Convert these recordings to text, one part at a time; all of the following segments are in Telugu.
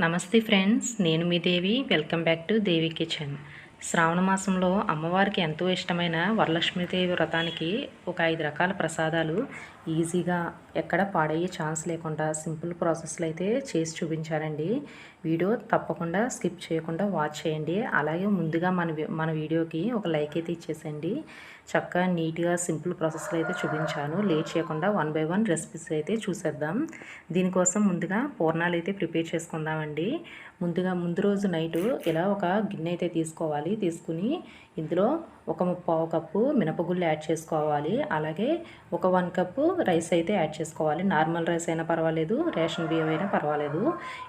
నమస్తే ఫ్రెండ్స్ నేను మీ Devi. Welcome back to Devi kitchen. Shravana మాసంలో అమ్మవారికి ఎంతో ఇష్టమైన వరలక్ష్మీదేవి వ్రతానికి ఒక ఐదు రకాల ప్రసాదాలు ఈజీగా ఎక్కడ పాడయ్యే ఛాన్స్ లేకుండా సింపుల్ ప్రాసెస్లో అయితే చేసి చూపించానండి వీడియో తప్పకుండా స్కిప్ చేయకుండా వాచ్ చేయండి. అలాగే ముందుగా మన మన వీడియోకి ఒక లైక్ అయితే ఇచ్చేసండి చక్కగా నీట్గా సింపుల్ ప్రాసెస్లో అయితే చూపించాను. లేట్ చేయకుండా వన్ బై వన్ రెసిపీస్ అయితే చూసేద్దాం. దీనికోసం ముందుగా పూర్ణాలు అయితే ప్రిపేర్ చేసుకుందామండి. ముందుగా ముందు రోజు నైట్ ఇలా ఒక గిన్నె అయితే తీసుకోవాలి. తీసుకుని ఇందులో ఒక ముప్పావు కప్పు మినపగుళ్ళు యాడ్ చేసుకోవాలి. అలాగే ఒక వన్ కప్పు రైస్ అయితే యాడ్ చేసుకోవాలి. నార్మల్ రైస్ అయినా పర్వాలేదు రేషన్ బియ్యం అయినా పర్వాలేదు.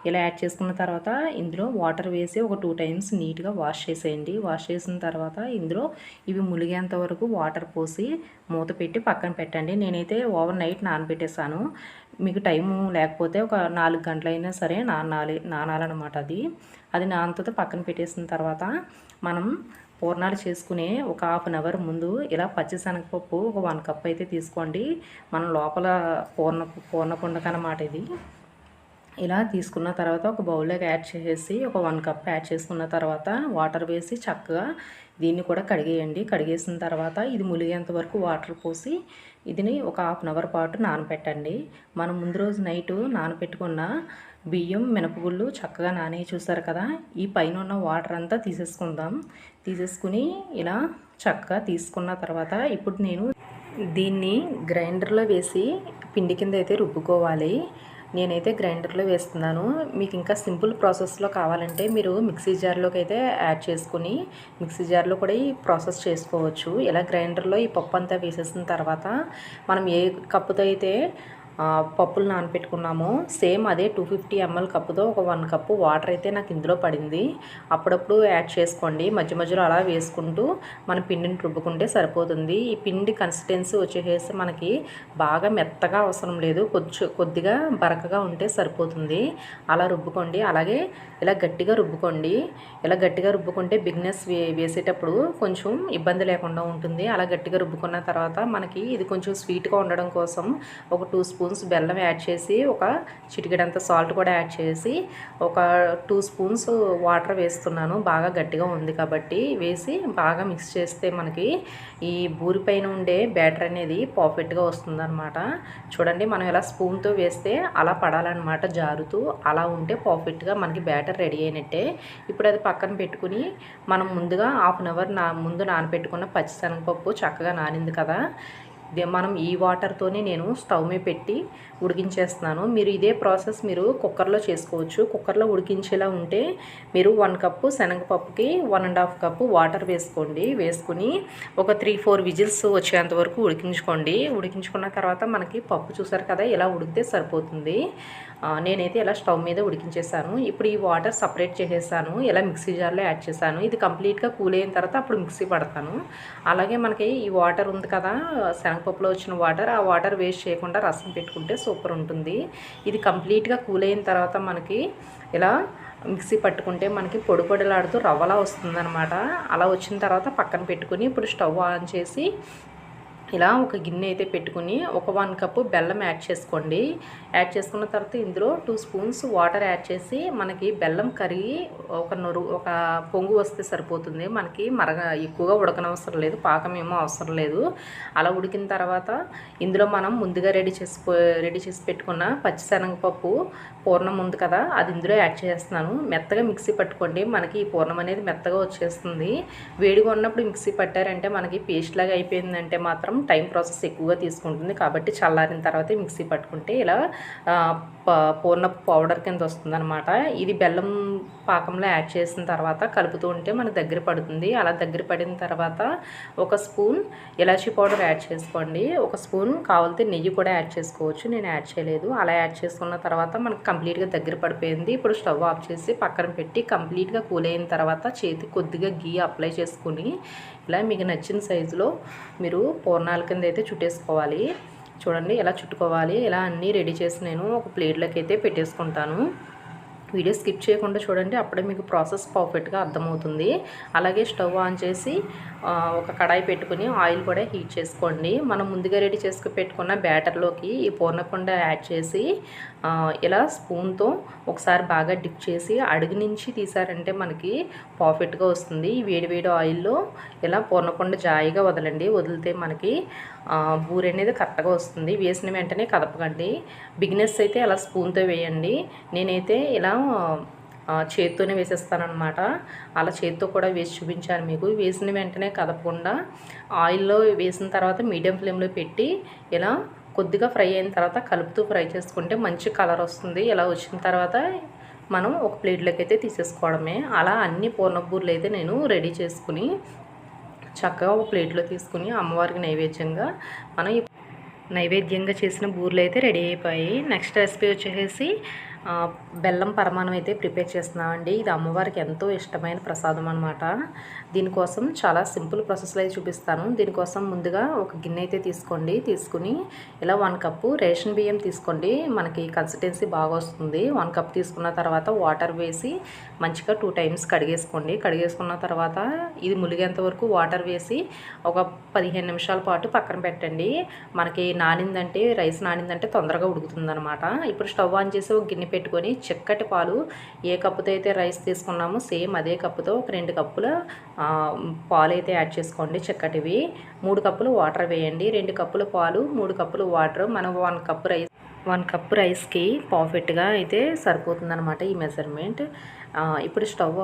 ఇలా యాడ్ చేసుకున్న తర్వాత ఇందులో వాటర్ వేసి ఒక టూ టైమ్స్ నీట్గా వాష్ చేసేయండి. వాష్ చేసిన తర్వాత ఇందులో ఇవి ములిగేంత వరకు వాటర్ పోసి మూత పెట్టి పక్కన పెట్టండి. నేనైతే ఓవర్ నైట్ నానబెట్టేసాను. మీకు టైము లేకపోతే ఒక నాలుగు గంటలైనా సరే నానాలి నానాలన్నమాట అది. అది నానతో పక్కన పెట్టేసిన తర్వాత మనం పూర్ణాలు చేసుకునే ఒక హాఫ్ అన్ అవర్ ముందు ఇలా పచ్చిశనగపప్పు ఒక వన్ కప్ అయితే తీసుకోండి. మనం లోపల పూర్ణ పూర్ణ పుండకన్నమాట ఇది. ఇలా తీసుకున్న తర్వాత ఒక బౌల్లోకి యాడ్ చేసేసి ఒక వన్ కప్ యాడ్ చేసుకున్న తర్వాత వాటర్ వేసి చక్కగా దీన్ని కూడా కడిగేయండి. కడిగేసిన తర్వాత ఇది ములిగేంత వరకు వాటర్ పోసి ఇదిని ఒక హాఫ్ అన్ అవర్ పాటు నానబెట్టండి మనం ముందు రోజు నైట్ నానబెట్టుకున్న బియ్యం మినపగుళ్ళు చక్కగా నానే చూసారు కదా? ఈ పైన ఉన్న వాటర్ అంతా తీసేసుకుందాం. తీసేసుకుని ఇలా చక్కగా తీసుకున్న తర్వాత ఇప్పుడు నేను దీన్ని గ్రైండర్లో వేసి పిండి కింద అయితే రుబ్బుకోవాలి. నేనైతే గ్రైండర్లో వేస్తున్నాను. మీకు ఇంకా సింపుల్ ప్రాసెస్లో కావాలంటే మీరు మిక్సీ జార్లోకి అయితే యాడ్ చేసుకుని మిక్సీ జార్లో కూడా ఈ ప్రాసెస్ చేసుకోవచ్చు. ఇలా గ్రైండర్లో ఈ పప్పు అంతా వేసేసిన తర్వాత మనం ఏ కప్పుతో అయితే పప్పులు నానపెట్టుకున్నాము. సేమ్ అదే టూ ఫిఫ్టీ ఎంఎల్ కప్పుతో ఒక వన్ కప్పు వాటర్ అయితే నాకు ఇందులో పడింది. అప్పుడప్పుడు యాడ్ చేసుకోండి. మధ్య మధ్యలో అలా వేసుకుంటూ మన పిండిని రుబ్బుకుంటే సరిపోతుంది. ఈ పిండి కన్సిస్టెన్సీ వచ్చేసి మనకి బాగా మెత్తగా అవసరం లేదు. కొంచెం కొద్దిగా బరకగా ఉంటే సరిపోతుంది. అలా రుబ్బుకోండి. అలాగే ఇలా గట్టిగా రుబ్బుకోండి. ఇలా గట్టిగా రుబ్బుకుంటే బిగ్నెస్ వే వేసేటప్పుడు కొంచెం ఇబ్బంది లేకుండా ఉంటుంది. అలా గట్టిగా రుబ్బుకున్న తర్వాత మనకి ఇది కొంచెం స్వీట్గా ఉండడం కోసం ఒక టూ స్పూన్స్ బెల్లం యాడ్ చేసి ఒక చిటికెడంత సాల్ట్ కూడా యాడ్ చేసి ఒక టూ స్పూన్స్ వాటర్ వేస్తున్నాను. బాగా గట్టిగా ఉంది కాబట్టి వేసి బాగా మిక్స్ చేస్తే మనకి ఈ బూరి పైన ఉండే బ్యాటర్ అనేది పర్ఫెక్ట్గా వస్తుందన్నమాట. చూడండి మనం ఇలా స్పూన్తో వేస్తే అలా పడాలన్నమాట జారుతూ అలా ఉంటే పర్ఫెక్ట్గా మనకి బ్యాటర్ రెడీ అయినట్టే. ఇప్పుడు అది పక్కన పెట్టుకుని మనం ముందుగా హాఫ్ అన్ అవర్ నా ముందు నానబెట్టుకున్న పచ్చిశనగపప్పు చక్కగా నానింది కదా. మనం ఈ వాటర్తోనే నేను స్టవ్ మీద పెట్టి ఉడికించేస్తున్నాను. మీరు ఇదే ప్రాసెస్ మీరు కుక్కర్లో చేసుకోవచ్చు. కుక్కర్లో ఉడికించేలా ఉంటే మీరు one cup శనగపప్పుకి one and half cup water వేసుకోండి. వేసుకుని ఒక త్రీ ఫోర్ విజిల్స్ వచ్చేంత వరకు ఉడికించుకోండి. ఉడికించుకున్న తర్వాత మనకి పప్పు చూసారు కదా ఇలా ఉడికితే సరిపోతుంది. నేనైతే ఇలా స్టవ్ మీద ఉడికించేసాను. ఇప్పుడు ఈ వాటర్ సపరేట్ చేసేసాను. ఇలా మిక్సీ జార్లో యాడ్ చేశాను. ఇది కంప్లీట్గా కూల్ అయిన తర్వాత అప్పుడు మిక్సీ పడతాను. అలాగే మనకి ఈ వాటర్ ఉంది కదా శనగపప్పులో వచ్చిన వాటర్ ఆ వాటర్ వేస్ట్ చేయకుండా రసం పెట్టుకుంటే సూపర్ ఉంటుంది. ఇది కంప్లీట్గా కూల్ అయిన తర్వాత మనకి ఇలా మిక్సీ పట్టుకుంటే మనకి పొడి పొడిలాడుతూ రవ్వలా వస్తుందన్నమాట. అలా వచ్చిన తర్వాత పక్కన పెట్టుకుని ఇప్పుడు స్టవ్ ఆన్ చేసి ఇలా ఒక గిన్నె అయితే పెట్టుకుని ఒక వన్ కప్పు బెల్లం యాడ్ చేసుకోండి. యాడ్ చేసుకున్న తర్వాత ఇందులో టూ స్పూన్స్ వాటర్ యాడ్ చేసి మనకి బెల్లం కరిగి ఒక నొరు ఒక పొంగు వస్తే సరిపోతుంది. మనకి మరగ ఎక్కువగా ఉడకనవసరం లేదు పాకం ఏమో అవసరం లేదు. అలా ఉడికిన తర్వాత ఇందులో మనం ముందుగా రెడీ చేసి రెడీ చేసి పెట్టుకున్న పచ్చిశనగపప్పు పూర్ణం ఉంది కదా అది ఇందులో యాడ్ చేస్తున్నాను. మెత్తగా మిక్సీ పట్టుకోండి. మనకి ఈ పూర్ణం అనేది మెత్తగా వచ్చేస్తుంది. వేడిగా ఉన్నప్పుడు మిక్సీ పట్టారంటే మనకి పేస్ట్ లాగా అయిపోయిందంటే మాత్రం టైం ప్రాసెస్ ఎక్కువగా తీసుకుంటుంది. కాబట్టి చల్లారిన తర్వాత మిక్సీ పట్టుకుంటే ఇలా ఆ, పౌడర్ కింద వస్తుందన్నమాట. ఇది బెల్లం పాకంలో యాడ్ చేసిన తర్వాత కలుపుతూ ఉంటే మనకు దగ్గర పడుతుంది. అలా దగ్గర పడిన తర్వాత ఒక స్పూన్ ఇలాచీ పౌడర్ యాడ్ చేసుకోండి. ఒక స్పూన్ కావాలితే నెయ్యి కూడా యాడ్ చేసుకోవచ్చు. నేను యాడ్ చేయలేదు. అలా యాడ్ చేసుకున్న తర్వాత మనకు కంప్లీట్గా దగ్గర పడిపోయింది. ఇప్పుడు స్టవ్ ఆఫ్ చేసి పక్కన పెట్టి కంప్లీట్గా కూల్ అయిన తర్వాత చేతి కొద్దిగా గీ అప్లై చేసుకుని ఇలా మీకు నచ్చిన సైజులో మీరు పూర్ణాల కింద అయితే చుట్టేసుకోవాలి. చూడండి ఇలా చుట్టుకోవాలి. ఇలా అన్నీ రెడీ చేసి నేను ఒక ప్లేట్లోకి అయితే పెట్టేసుకుంటాను. వీడియో స్కిప్ చేయకుండా చూడండి అప్పుడే మీకు ప్రాసెస్ పర్ఫెక్ట్గా అర్థమవుతుంది. అలాగే స్టవ్ ఆన్ చేసి ఒక కడాయి పెట్టుకుని ఆయిల్ కూడా హీట్ చేసుకోండి. మనం ముందుగా రెడీ చేసుకు పెట్టుకున్న బ్యాటర్లోకి ఈ పూర్ణకుండ యాడ్ చేసి ఇలా స్పూన్తో ఒకసారి బాగా డిప్ చేసి అడుగు నుంచి తీసారంటే మనకి పర్ఫెక్ట్గా వస్తుంది. ఈ వేడి వేడి ఆయిల్లో ఇలా పూర్ణకుండ జాయిగా వదలండి. వదిలితే మనకి బూరె అనేది కరెక్ట్గా వస్తుంది. వేసిన వెంటనే కదపకండి. బిగినెస్ అయితే అలా స్పూన్తో వేయండి. నేనైతే ఇలా చేత్తోనే వేసేస్తానమాట అలా చేత్తో కూడా వేసి చూపించాను మీకు. వేసిన వెంటనే కదపకుండా ఆయిల్లో వేసిన తర్వాత మీడియం ఫ్లేమ్లో పెట్టి ఇలా కొద్దిగా ఫ్రై అయిన తర్వాత కలుపుతూ ఫ్రై చేసుకుంటే మంచి కలర్ వస్తుంది. ఇలా వచ్చిన తర్వాత మనం ఒక ప్లేట్లోకి అయితే తీసేసుకోవడమే. అలా అన్ని పూర్ణబూర్లు అయితే నేను రెడీ చేసుకుని చక్కగా ఒక ప్లేట్లో తీసుకుని అమ్మవారికి నైవేద్యంగా మనం నైవేద్యంగా చేసిన బూర్లు అయితే రెడీ అయిపోయాయి. నెక్స్ట్ రెసిపీ వచ్చేసి బెల్లం పరమాణం అయితే ప్రిపేర్ చేస్తున్నామండి. ఇది అమ్మవారికి ఎంతో ఇష్టమైన ప్రసాదం అనమాట దీనికోసం చాలా సింపుల్ ప్రాసెస్లో అయితే చూపిస్తాను. దీనికోసం ముందుగా ఒక గిన్నె అయితే తీసుకోండి. తీసుకుని ఇలా వన్ కప్పు రేషన్ బియ్యం తీసుకోండి. మనకి కన్సిస్టెన్సీ బాగా వస్తుంది. వన్ కప్ తీసుకున్న తర్వాత వాటర్ వేసి మంచిగా టూ టైమ్స్ కడిగేసుకోండి. కడిగేసుకున్న తర్వాత ఇది ములిగేంత వరకు వాటర్ వేసి ఒక పదిహేను నిమిషాల పాటు పక్కన పెట్టండి. మనకి నానిందంటే రైస్ నానిందంటే తొందరగా ఉడుకుతుంది ఇప్పుడు స్టవ్ ఆన్ చేసి ఒక గిన్నె పెట్టుకొని చిక్కటి పాలు ఏ కప్పుతో అయితే రైస్ తీసుకున్నామో సేమ్ అదే కప్పుతో ఒక రెండు కప్పుల పాలు అయితే యాడ్ చేసుకోండి చిక్కటివి. మూడు కప్పులు వాటర్ వేయండి. రెండు కప్పుల పాలు మూడు కప్పులు వాటర్. మనం one cup rice one cup రైస్కి పర్ఫెక్ట్గా అయితే సరిపోతుందన్నమాట ఈ మెజర్మెంట్. ఇప్పుడు స్టవ్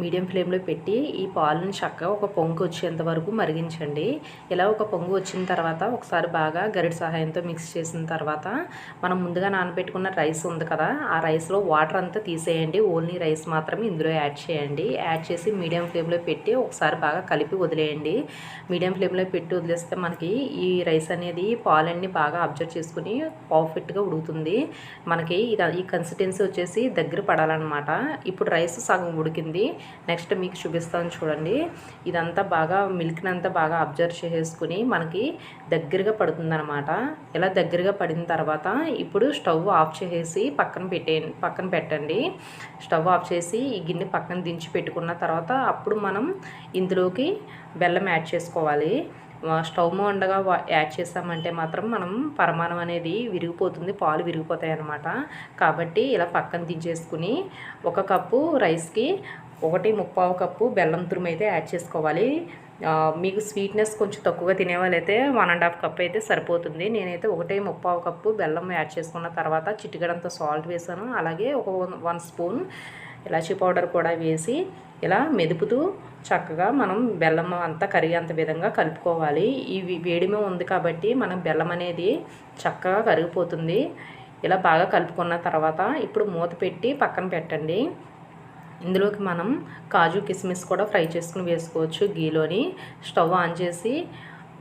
మీడియం ఫ్లేమ్లో పెట్టి ఈ పాలను చక్కగా ఒక పొంగు వచ్చేంత వరకు మరిగించండి. ఇలా ఒక పొంగు వచ్చిన తర్వాత ఒకసారి బాగా గరిటె సహాయంతో మిక్స్ చేసిన తర్వాత మనం ముందుగా నానబెట్టుకున్న రైస్ ఉంది కదా ఆ రైస్లో వాటర్ అంతా తీసేయండి. ఓన్లీ రైస్ మాత్రమే ఇందులో యాడ్ చేయండి. యాడ్ చేసి మీడియం ఫ్లేమ్లో పెట్టి ఒకసారి బాగా కలిపి వదిలేయండి. మీడియం ఫ్లేమ్లో పెట్టి వదిలేస్తే మనకి ఈ రైస్ అనేది పాలన్నీ బాగా అబ్జర్వ్ చేసుకుని పర్ఫెక్ట్గా ఉడుకుతుంది. మనకి ఇది ఈ కన్సిస్టెన్సీ వచ్చేసి దగ్గర పడాలన్నమాట. ఇప్పుడు రైస్ సగం ఉడికింది. నెక్స్ట్ మీకు చూపిస్తాను చూడండి. ఇదంతా బాగా మిల్క్ని అంతా బాగా అబ్జర్వ్ చేసుకుని మనకి దగ్గరగా పడుతుందన్నమాట. ఇలా దగ్గరగా పడిన తర్వాత ఇప్పుడు స్టవ్ ఆఫ్ చేసేసి పక్కన పెట్టే పక్కన పెట్టండి. స్టవ్ ఆఫ్ చేసి ఈ గిన్నె పక్కన దించి పెట్టుకున్న తర్వాత అప్పుడు మనం ఇందులోకి బెల్లం యాడ్ చేసుకోవాలి. స్టవ్ ఉండగా యాడ్ చేసామంటే మాత్రం మనం పరమాణం అనేది విరిగిపోతుంది పాలు విరిగిపోతాయి అన్నమాట. కాబట్టి ఇలా పక్కన దించేసుకుని ఒక కప్పు రైస్కి ఒకటి ముప్పావు కప్పు బెల్లం తురుము అయితే యాడ్ చేసుకోవాలి. మీకు స్వీట్నెస్ కొంచెం తక్కువగా తినే వాళ్ళైతే వన్ అండ్ హాఫ్ కప్ అయితే సరిపోతుంది. నేనైతే ఒకటే ముప్పావు కప్పు బెల్లం యాడ్ చేసుకున్న తర్వాత చిటికడంతో సాల్ట్ వేసాను. అలాగే ఒక వన్- వన్ స్పూన్ ఇలాచీ పౌడర్ కూడా వేసి ఇలా మెదుపుతూ చక్కగా మనం బెల్లం అంతా కరిగేంత విధంగా కలుపుకోవాలి. ఈ వేడిమే ఉంది కాబట్టి మనం బెల్లం అనేది చక్కగా కరిగిపోతుంది. ఇలా బాగా కలుపుకున్న తర్వాత ఇప్పుడు మూత పెట్టి పక్కన పెట్టండి. ఇందులోకి మనం కాజు కిస్మిస్ కూడా ఫ్రై చేసుకుని వేసుకోవచ్చు. గీలోని స్టవ్ ఆన్ చేసి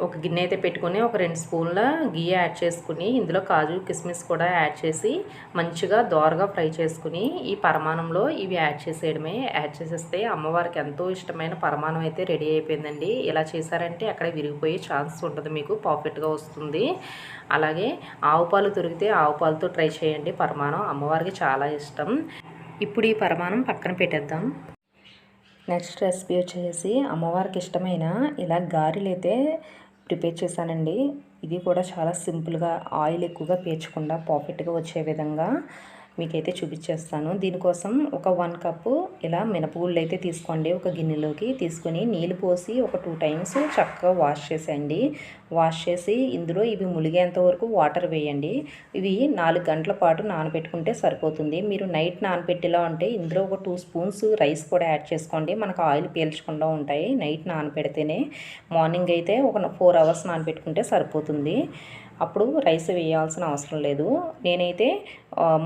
ఒక గిన్నె అయితే పెట్టుకుని ఒక రెండు స్పూన్ల గీ యాడ్ చేసుకుని ఇందులో కాజు కిస్మిస్ కూడా యాడ్ చేసి మంచిగా దోరగా ఫ్రై చేసుకుని ఈ పరమాణంలో ఇవి యాడ్ చేసేయడమే. యాడ్ చేసేస్తే అమ్మవారికి ఎంతో ఇష్టమైన పరమాణం అయితే రెడీ అయిపోయిందండి. ఇలా చేశారంటే అక్కడ విరిగిపోయే ఛాన్స్ ఉంటుంది మీకు పర్ఫెక్ట్గా వస్తుంది. అలాగే ఆవు పాలు దొరికితే ఆవు పాలతో ట్రై చేయండి. పరమాణం అమ్మవారికి చాలా ఇష్టం. ఇప్పుడు ఈ పరమాణం పక్కన పెట్టేద్దాం. నెక్స్ట్ రెసిపీ వచ్చేసి అమ్మవారికి ఇష్టమైన ఇలా గారెలు అయితే ప్రిపేర్ చేశానండి. ఇది కూడా చాలా సింపుల్గా ఆయిల్ ఎక్కువగా పీల్చకుండా పర్ఫెక్ట్గా వచ్చే విధంగా మీకైతే చూపించేస్తాను. దీనికోసం ఒక వన్ కప్పు ఇలా మినపగుళ్ళు అయితే తీసుకోండి. ఒక గిన్నెలోకి తీసుకొని నీళ్ళు పోసి ఒక టూ టైమ్స్ చక్కగా వాష్ చేసేయండి. వాష్ చేసి ఇందులో ఇవి ములిగేంత వరకు వాటర్ వేయండి. ఇవి నాలుగు గంటల పాటు నానబెట్టుకుంటే సరిపోతుంది. మీరు నైట్ నానబెట్టేలా ఉంటే ఇందులో ఒక టూ స్పూన్స్ రైస్ కూడా యాడ్ చేసుకోండి. మనకు ఆయిల్ పీల్చకుండా ఉంటాయి నైట్ నానబెడితేనే. మార్నింగ్ అయితే ఒక ఫోర్ అవర్స్ నానబెట్టుకుంటే సరిపోతుంది. అప్పుడు రైస్ వేయాల్సిన అవసరం లేదు. నేనైతే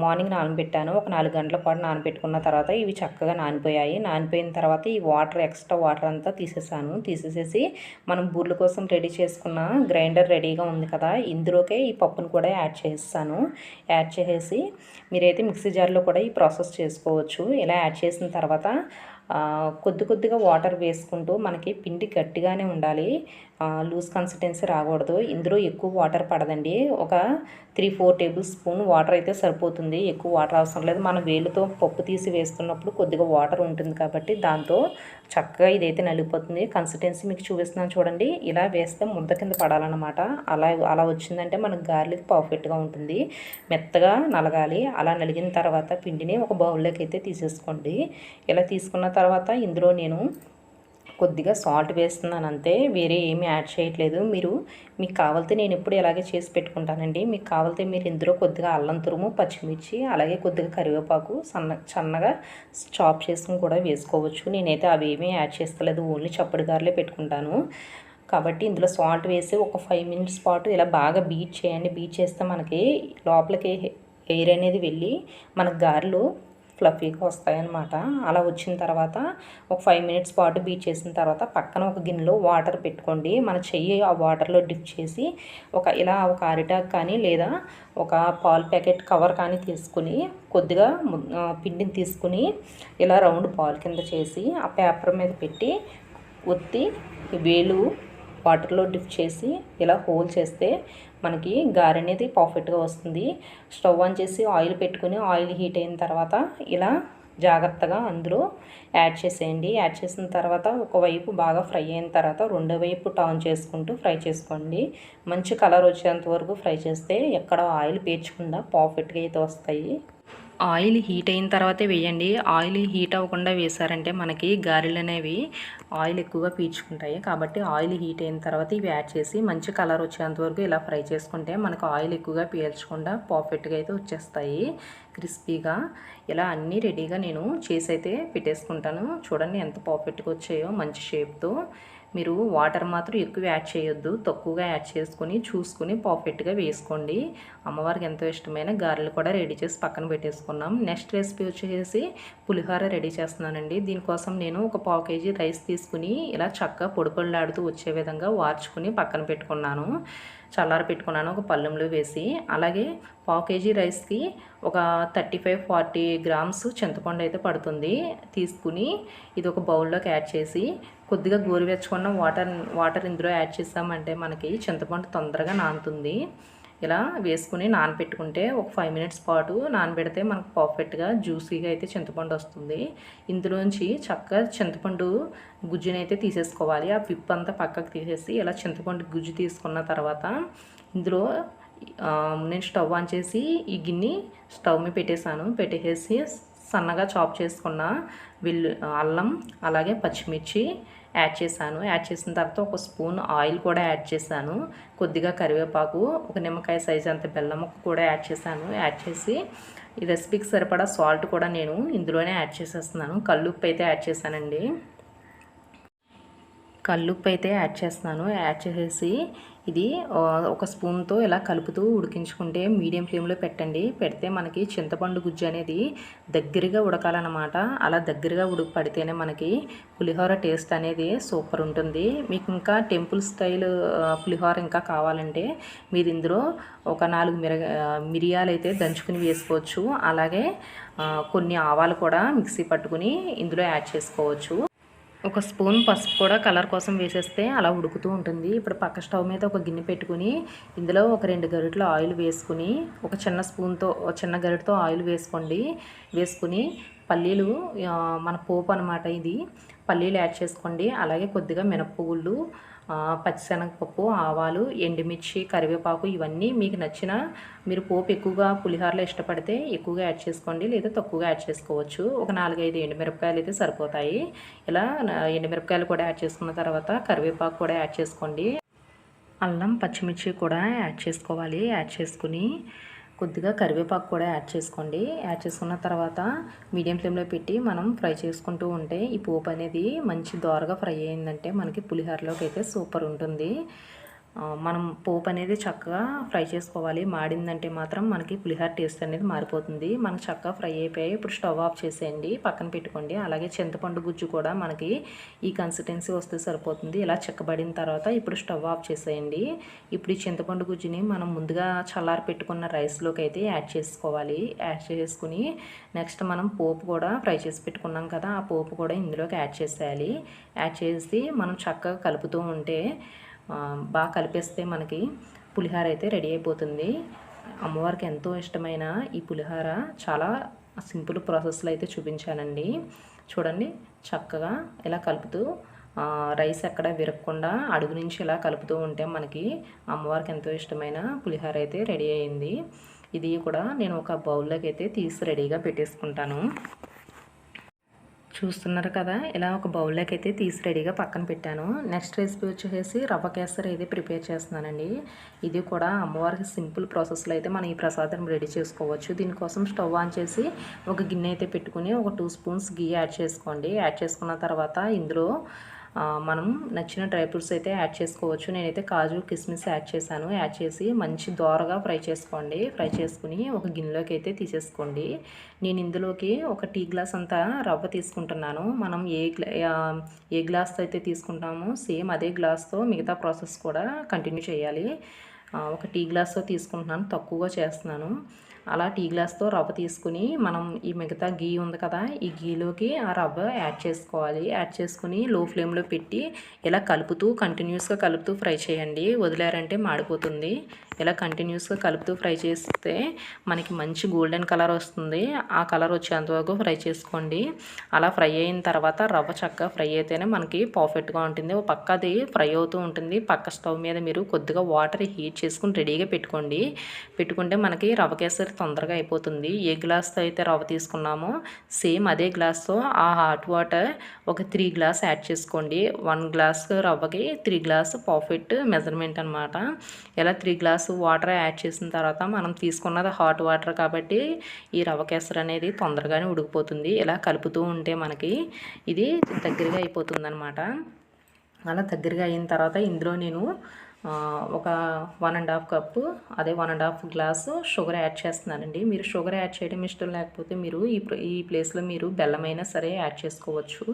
మార్నింగ్ నానబెట్టాను. ఒక నాలుగు గంటల పాటు నానబెట్టుకున్న తర్వాత ఇవి చక్కగా నానిపోయాయి. నానిపోయిన తర్వాత ఈ వాటర్ ఎక్స్ట్రా వాటర్ అంతా తీసేసాను. తీసేసేసి మనం బూర్ల కోసం రెడీ చేసుకున్న గ్రైండర్ రెడీగా ఉంది కదా ఇందులోకే ఈ పప్పును కూడా యాడ్ చేస్తాను యాడ్ చేసేసి మీరైతే మిక్సీ జార్లో కూడా ఈ ప్రాసెస్ చేసుకోవచ్చు. ఇలా యాడ్ చేసిన తర్వాత కొద్ది కొద్దిగా వాటర్ వేసుకుంటూ మనకి పిండి గట్టిగానే ఉండాలి. లూజ్ కన్సిస్టెన్సీ రాకూడదు. ఇందులో ఎక్కువ వాటర్ పడదండి. ఒక three four tablespoon water అయితే సరిపోతుంది. ఎక్కువ వాటర్ అవసరం లేదు. మనం వేలుతో పప్పు తీసి వేస్తున్నప్పుడు కొద్దిగా వాటర్ ఉంటుంది కాబట్టి దాంతో చక్కగా ఇదైతే నలిగిపోతుంది. కన్సిస్టెన్సీ మీకు చూపిస్తున్నాను చూడండి. ఇలా వేస్తే ముద్ద కింద పడాలన్నమాట. అలా అలా వచ్చిందంటే మనకు గార్లిక్ పర్ఫెక్ట్గా ఉంటుంది. మెత్తగా నలగాలి. అలా నలిగిన తర్వాత పిండిని ఒక బౌల్లోకి అయితే తీసేసుకోండి. ఇలా తీసుకున్న తర్వాత ఇందులో నేను కొద్దిగా సాల్ట్ వేస్తున్నాను అంతే వేరే ఏమీ యాడ్ చేయట్లేదు. మీరు మీకు కావాలితే నేను ఎప్పుడు ఇలాగే చేసి పెట్టుకుంటానండి. మీకు కావాలితే మీరు ఇందులో కొద్దిగా అల్లం తురుము పచ్చిమిర్చి అలాగే కొద్దిగా కరివేపాకు సన్న సన్నగా చాప్ చేసుకుని కూడా వేసుకోవచ్చు. నేనైతే అవి ఏమీ యాడ్ చేస్తలేదు. ఓన్లీ చప్పటి గారులే పెట్టుకుంటాను. కాబట్టి ఇందులో సాల్ట్ వేసి ఒక ఫైవ్ మినిట్స్ పాటు ఇలా బాగా బీట్ చేయండి. బీట్ చేస్తే మనకి లోపలికి ఎయిర్ అనేది వెళ్ళి మనకు గారెలు ఫ్లఫీగా వస్తాయన్నమాట. అలా వచ్చిన తర్వాత ఒక ఫైవ్ మినిట్స్ పాటు బీట్ చేసిన తర్వాత పక్కన ఒక గిన్నెలో వాటర్ పెట్టుకోండి. మన చెయ్యి ఆ వాటర్లో డిప్ చేసి ఒక ఇలా ఒక అరిటాక్ కానీ లేదా ఒక పాల్ ప్యాకెట్ కవర్ కానీ తీసుకుని కొద్దిగా పిండిని తీసుకుని ఇలా రౌండ్ పాల్ కింద చేసి ఆ పేపర్ మీద పెట్టి ఒత్తి వేలు వాటర్లో డిప్ చేసి ఇలా హోల్ చేస్తే మనకి గారె అనేది పర్ఫెక్ట్గా వస్తుంది. స్టవ్ ఆన్ చేసి ఆయిల్ పెట్టుకుని ఆయిల్ హీట్ అయిన తర్వాత ఇలా జాగ్రత్తగా అందులో యాడ్ చేసేయండి. యాడ్ చేసిన తర్వాత ఒకవైపు బాగా ఫ్రై అయిన తర్వాత రెండో వైపు టర్న్ చేసుకుంటూ ఫ్రై చేసుకోండి. మంచి కలర్ వచ్చేంత వరకు ఫ్రై చేస్తే ఎక్కడ ఆయిల్ పేర్చకుండా పర్ఫెక్ట్గా అయితే వస్తాయి. ఆయిల్ హీట్ అయిన తర్వాతే వేయండి. ఆయిల్ హీట్ అవ్వకుండా వేసారంటే మనకి గారెలు అనేవి ఆయిల్ ఎక్కువగా పీల్చుకుంటాయి. కాబట్టి ఆయిల్ హీట్ అయిన తర్వాత ఇవి యాడ్ చేసి మంచి కలర్ వచ్చేంత వరకు ఇలా ఫ్రై చేసుకుంటే మనకు ఆయిల్ ఎక్కువగా పీల్చకుండా పర్ఫెక్ట్గా అయితే వచ్చేస్తాయి. క్రిస్పీగా ఇలా అన్నీ రెడీగా నేను చేసి అయితే పెట్టేసుకుంటాను. చూడండి ఎంత పర్ఫెక్ట్గా వచ్చాయో మంచి షేప్తో. మీరు వాటర్ మాత్రం ఎక్కువ యాడ్ చేయొద్దు. తక్కువగా యాడ్ చేసుకుని చూసుకుని పర్ఫెక్ట్గా వేసుకోండి. అమ్మవారికి ఎంతో ఇష్టమైన గారెలు కూడా రెడీ చేసి పక్కన పెట్టేసుకున్నాం. నెక్స్ట్ రెసిపీ వచ్చేసి పులిహోర రెడీ చేస్తున్నానండి. దీనికోసం నేను ఒక పావు కేజీ రైస్ తీసుకుని ఇలా చక్కగా పొడి వచ్చే విధంగా వార్చుకుని పక్కన పెట్టుకున్నాను. చల్లార పెట్టుకున్నాను ఒక పళ్ళెంలో వేసి. అలాగే పావు కేజీ రైస్కి ఒక థర్టీ ఫైవ్ ఫార్టీ గ్రామ్స్ చింతపండు అయితే పడుతుంది తీసుకుని ఇది ఒక బౌల్లోకి యాడ్ చేసి కొద్దిగా గోరువెచ్చుకున్న వాటర్ వాటర్ ఇందులో యాడ్ చేసామంటే మనకి చింతపండు తొందరగా నానుతుంది. ఇలా వేసుకుని నానబెట్టుకుంటే ఒక ఫైవ్ మినిట్స్ పాటు నానబెడితే మనకు పర్ఫెక్ట్గా జ్యూసీగా అయితే చింతపండు వస్తుంది. ఇందులోంచి చక్కగా చింతపండు గుజ్జునైతే తీసేసుకోవాలి. ఆ పిప్ అంతా పక్కకు తీసేసి ఇలా చింతపండు గుజ్జు తీసుకున్న తర్వాత ఇందులో నేను స్టవ్ ఆన్ చేసి ఈ గిన్నె స్టవ్ మీద పెట్టేశాను. పెట్టేసి సన్నగా చాప్ చేసుకున్న విల్లు అల్లం అలాగే పచ్చిమిర్చి యాడ్ చేశాను. యాడ్ చేసిన తర్వాత ఒక స్పూన్ ఆయిల్ కూడా యాడ్ చేశాను. కొద్దిగా కరివేపాకు ఒక నిమ్మకాయ సైజ్ అంత బెల్లం ముక్క కూడా యాడ్ చేశాను. యాడ్ చేసి ఈ రెసిపీకి సరిపడా సాల్ట్ కూడా నేను ఇందులోనే యాడ్ చేసేస్తున్నాను. కల్లుప్పు అయితే యాడ్ చేశానండి. కల్లుప్పు అయితే యాడ్ చేస్తున్నాను. యాడ్ చేసేసి ఇది ఒక స్పూన్తో ఇలా కలుపుతూ ఉడికించుకుంటే మీడియం ఫ్లేమ్లో పెట్టండి. పెడితే మనకి చింతపండు గుజ్జు అనేది దగ్గరగా ఉడకాలన్నమాట. అలా దగ్గరగా ఉడికి పడితేనే మనకి పులిహోర టేస్ట్ అనేది సూపర్ ఉంటుంది. మీకు ఇంకా టెంపుల్ స్టైల్ పులిహోర ఇంకా కావాలంటే మీరు ఇందులో ఒక నాలుగు మిర మిరియాలు అయితే దంచుకుని వేసుకోవచ్చు. అలాగే కొన్ని ఆవాలు కూడా మిక్సీ పట్టుకుని ఇందులో యాడ్ చేసుకోవచ్చు. ఒక స్పూన్ పసుపు కూడా కలర్ కోసం వేసేస్తే అలా ఉడుకుతూ ఉంటుంది. ఇప్పుడు పక్క స్టవ్ మీద ఒక గిన్నె పెట్టుకుని ఇందులో ఒక రెండు గరిటలు ఆయిల్ వేసుకుని ఒక చిన్న స్పూన్తో చిన్న గరిటతో ఆయిల్ వేసుకోండి. వేసుకుని పల్లీలు మన పోపు అనమాట ఇది. పల్లీలు యాడ్ చేసుకోండి. అలాగే కొద్దిగా మినప్పగుళ్ళు పచ్చిశనగపప్పు ఆవాలు ఎండుమిర్చి కరివేపాకు ఇవన్నీ మీకు నచ్చిన మీరు పోపు ఎక్కువగా పులిహోరలో ఇష్టపడితే ఎక్కువగా యాడ్ చేసుకోండి లేదా తక్కువగా యాడ్ చేసుకోవచ్చు. ఒక నాలుగైదు ఎండుమిరపకాయలు అయితే సరిపోతాయి. ఇలా ఎండుమిరపకాయలు కూడా యాడ్ చేసుకున్న తర్వాత కరివేపాకు కూడా యాడ్ చేసుకోండి. అల్లం పచ్చిమిర్చి కూడా యాడ్ చేసుకోవాలి. యాడ్ చేసుకుని కొద్దిగా కరివేపాకు కూడా యాడ్ చేసుకోండి. యాడ్ చేసుకున్న తర్వాత మీడియం ఫ్లేమ్లో పెట్టి మనం ఫ్రై చేసుకుంటూ ఉంటే ఈ పోపు అనేది మంచి దోరగా ఫ్రై అయిందంటే మనకి పులిహోరలోకి అయితే సూపర్ ఉంటుంది. మనం పోపు అనేది చక్కగా ఫ్రై చేసుకోవాలి. మాడిందంటే మాత్రం మనకి పులిహోర టేస్ట్ అనేది మారిపోతుంది. మనకు చక్కగా ఫ్రై అయిపోయాయి. ఇప్పుడు స్టవ్ ఆఫ్ చేసేయండి. పక్కన పెట్టుకోండి. అలాగే చింతపండు గుజ్జు కూడా మనకి ఈ కన్సిస్టెన్సీ వస్తే సరిపోతుంది. ఇలా చెక్కబడిన తర్వాత ఇప్పుడు స్టవ్ ఆఫ్ చేసేయండి. ఇప్పుడు ఈ చింతపండు గుజ్జుని మనం ముందుగా చల్లారి పెట్టుకున్న రైస్లోకి అయితే యాడ్ చేసుకోవాలి. యాడ్ చేసుకుని నెక్స్ట్ మనం పోపు కూడా ఫ్రై చేసి పెట్టుకున్నాం కదా ఆ పోపు కూడా ఇందులోకి యాడ్ చేసేయాలి. యాడ్ చేసి మనం చక్కగా కలుపుతూ ఉంటే బాగా కలిపేస్తే మనకి పులిహార అయితే రెడీ అయిపోతుంది. అమ్మవారికి ఎంతో ఇష్టమైన ఈ పులిహార చాలా సింపుల్ ప్రాసెస్లో అయితే చూపించానండి. చూడండి చక్కగా ఇలా కలుపుతూ రైస్ ఎక్కడ విరగకుండా అడుగు నుంచి ఇలా కలుపుతూ ఉంటే మనకి అమ్మవారికి ఎంతో ఇష్టమైన పులిహార అయితే రెడీ అయింది. ఇది కూడా నేను ఒక బౌల్లోకి అయితే తీసి రెడీగా పెట్టేసుకుంటాను. చూస్తున్నారు కదా ఇలా ఒక బౌల్లోకి అయితే తీసి రెడీగా పక్కన పెట్టాను. నెక్స్ట్ రెసిపీ వచ్చేసి రవ్వ కేసరి అయితే ప్రిపేర్ చేస్తున్నానండి. ఇది కూడా అమ్మవారికి సింపుల్ ప్రాసెస్లో అయితే మనం ఈ ప్రసాదం రెడీ చేసుకోవచ్చు. దీనికోసం స్టవ్ ఆన్ చేసి ఒక గిన్నె అయితే పెట్టుకుని ఒక టూ స్పూన్స్ గీ యాడ్ చేసుకోండి. యాడ్ చేసుకున్న తర్వాత ఇందులో మనం నచ్చిన డ్రై ఫ్రూట్స్ అయితే యాడ్ చేసుకోవచ్చు. నేనైతే కాజు కిస్మిస్ యాడ్ చేశాను. యాడ్ చేసి మంచి దోరగా ఫ్రై చేసుకోండి. ఫ్రై చేసుకుని ఒక గిన్నెలోకి అయితే తీసేసుకోండి. నేను ఇందులోకి ఒక టీ గ్లాస్ అంతా రవ్వ తీసుకుంటున్నాను. మనం ఏ ఏ గ్లాస్ అయితే తీసుకుంటామో సేమ్ అదే గ్లాస్తో మిగతా ప్రాసెస్ కూడా కంటిన్యూ చేయాలి. ఒక టీ గ్లాస్తో తీసుకుంటున్నాను. తక్కువగా చేస్తున్నాను. అలా టీ గ్లాస్తో రవ్వ తీసుకుని మనం ఈ మిగతా గీ ఉంది కదా ఈ గీలోకి ఆ రవ్వ యాడ్ చేసుకోవాలి. యాడ్ చేసుకుని లో ఫ్లేమ్లో పెట్టి ఇలా కలుపుతూ కంటిన్యూస్గా కలుపుతూ ఫ్రై చేయండి. వదిలేరంటే మాడిపోతుంది. ఇలా కంటిన్యూస్గా కలుపుతూ ఫ్రై చేస్తే మనకి మంచి గోల్డెన్ కలర్ వస్తుంది. ఆ కలర్ వచ్చేంతవరకు ఫ్రై చేసుకోండి. అలా ఫ్రై అయిన తర్వాత రవ్వ చక్కగా ఫ్రై అయితేనే మనకి పర్ఫెక్ట్గా ఉంటుంది. ఒక పక్క అది ఫ్రై అవుతూ ఉంటుంది. పక్క స్టవ్ మీద మీరు కొద్దిగా వాటర్ హీట్ చేసుకుని రెడీగా పెట్టుకోండి. పెట్టుకుంటే మనకి రవ్వ కేసరి తొందరగా అయిపోతుంది. ఏ గ్లాస్తో అయితే రవ్వ తీసుకున్నామో సేమ్ అదే గ్లాస్తో ఆ హాట్ వాటర్ ఒక త్రీ గ్లాస్ యాడ్ చేసుకోండి. వన్ గ్లాస్ రవ్వకి త్రీ గ్లాస్ పర్ఫెక్ట్ మెజర్మెంట్ అనమాట ఇలా త్రీ గ్లాస్ వాటర్ యాడ్ చేసిన తర్వాత మనం తీసుకున్నది హాట్ వాటర్ కాబట్టి ఈ రవ్వ కేసరి అనేది తొందరగానే ఉడికిపోతుంది. ఇలా కలుపుతూ ఉంటే మనకి ఇది దగ్గరగా అయిపోతుంది అలా దగ్గరగా అయిన తర్వాత ఇందులో నేను ఒక వన్ అండ్ హాఫ్ కప్పు అదే one and half glass sugar add చేస్తున్నానండి. మీరు షుగర్ యాడ్ చేయడం ఇష్టం లేకపోతే మీరు ఈ ఈ ప్లేస్లో మీరు బెల్లమైనా సరే యాడ్ చేసుకోవచ్చు.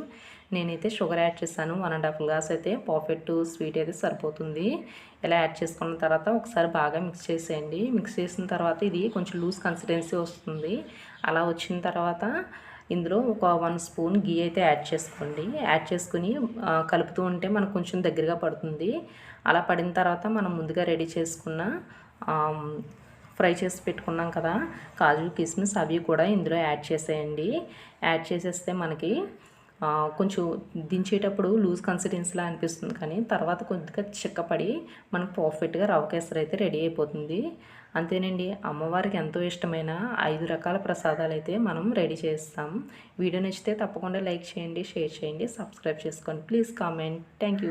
నేనైతే షుగర్ యాడ్ చేశాను. వన్ అండ్ హాఫ్ గ్లాస్ అయితే పర్ఫెక్ట్ స్వీట్ అయితే సరిపోతుంది. ఇలా యాడ్ చేసుకున్న తర్వాత ఒకసారి బాగా మిక్స్ చేసేయండి. మిక్స్ చేసిన తర్వాత ఇది కొంచెం లూజ్ కన్సిస్టెన్సీ వస్తుంది. అలా వచ్చిన తర్వాత ఇందులో ఒక వన్ స్పూన్ గీ అయితే యాడ్ చేసుకోండి. యాడ్ చేసుకుని కలుపుతూ ఉంటే మనకు కొంచెం దగ్గరగా పడుతుంది. అలా పడిన తర్వాత మనం ముందుగా రెడీ చేసుకున్న ఫ్రై చేసి పెట్టుకున్నాం కదా కాజు కిస్మిస్ అవి కూడా ఇందులో యాడ్ చేసేయండి. యాడ్ చేసేస్తే మనకి కొంచెం దించేటప్పుడు లూజ్ కన్సిస్టెన్సీలా అనిపిస్తుంది కానీ తర్వాత కొద్దిగా చిక్కపడి మనకు పర్ఫెక్ట్గా రవ కేసరి అయితే రెడీ అయిపోతుంది. అంతేనండి. అమ్మవారికి ఎంతో ఇష్టమైన ఐదు రకాల ప్రసాదాలు అయితే మనం రెడీ చేస్తాం. వీడియో నచ్చితే తప్పకుండా లైక్ చేయండి షేర్ చేయండి సబ్స్క్రైబ్ చేసుకోండి. Please comment. థ్యాంక్